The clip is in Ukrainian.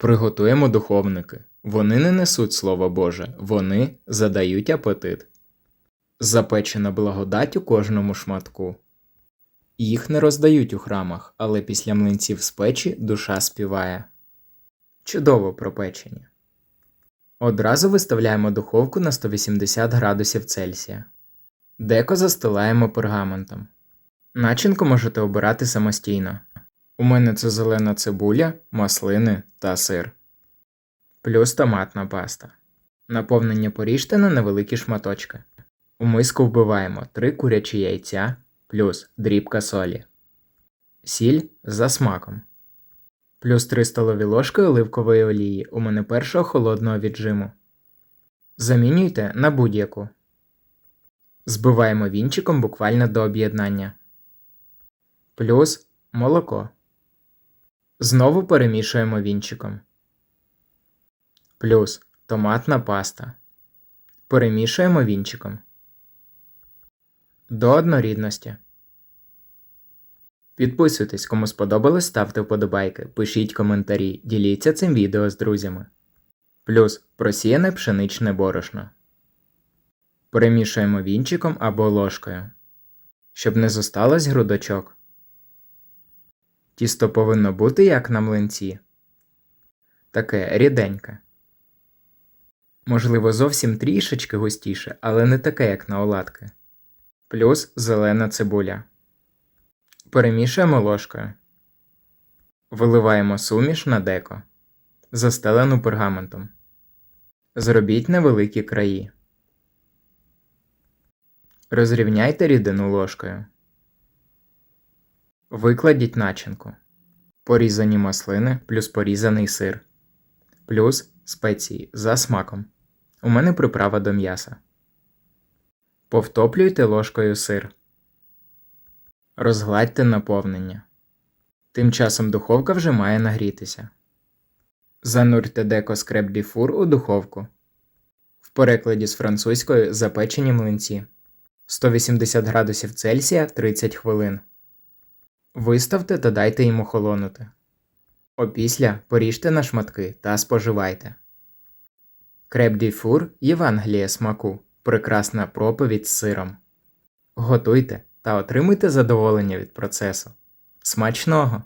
Приготуємо духовники. Вони не несуть Слово Боже, вони задають апетит. Запечена благодать у кожному шматку. Їх не роздають у храмах, але після млинців з печі душа співає. Чудово пропечені. Одразу виставляємо духовку на 180 градусів Цельсія. Деко застилаємо пергаментом. Начинку можете обирати самостійно. У мене це зелена цибуля, маслини та сир. Плюс томатна паста. Наповнення поріжте на невеликі шматочки. У миску вбиваємо 3 курячі яйця плюс дрібка солі. Сіль за смаком. Плюс 3 столові ложки оливкової олії у мене першого холодного віджиму. Замінюйте на будь-яку. Збиваємо вінчиком буквально до об'єднання. Плюс молоко. Знову перемішуємо вінчиком. Плюс томатна паста. Перемішуємо вінчиком. До однорідності. Підписуйтесь, кому сподобалось, ставте вподобайки, пишіть коментарі, діліться цим відео з друзями. Плюс просіяне пшеничне борошно. Перемішуємо вінчиком або ложкою, щоб не зосталось грудочок. Тісто повинно бути як на млинці. Таке ріденьке. Можливо, зовсім трішечки густіше, але не таке, як на оладки. Плюс зелена цибуля. Перемішуємо ложкою. Виливаємо суміш на деко, застелену пергаментом. Зробіть невеликі краї. Розрівняйте рідину ложкою. Викладіть начинку. Порізані маслини плюс порізаний сир. Плюс спеції за смаком. У мене приправа до м'яса. Повтоплюйте ложкою сир. Розгладьте наповнення. Тим часом духовка вже має нагрітися. Занурте деко скреп фур у духовку. В перекладі з французької запечені млинці 180 градусів Цельсія 30 хвилин. Виставте та дайте їм охолонути. Опісля поріжте на шматки та споживайте. Креп ді фур Євангеліє смаку. Прекрасна проповідь з сиром. Готуйте та отримуйте задоволення від процесу. Смачного!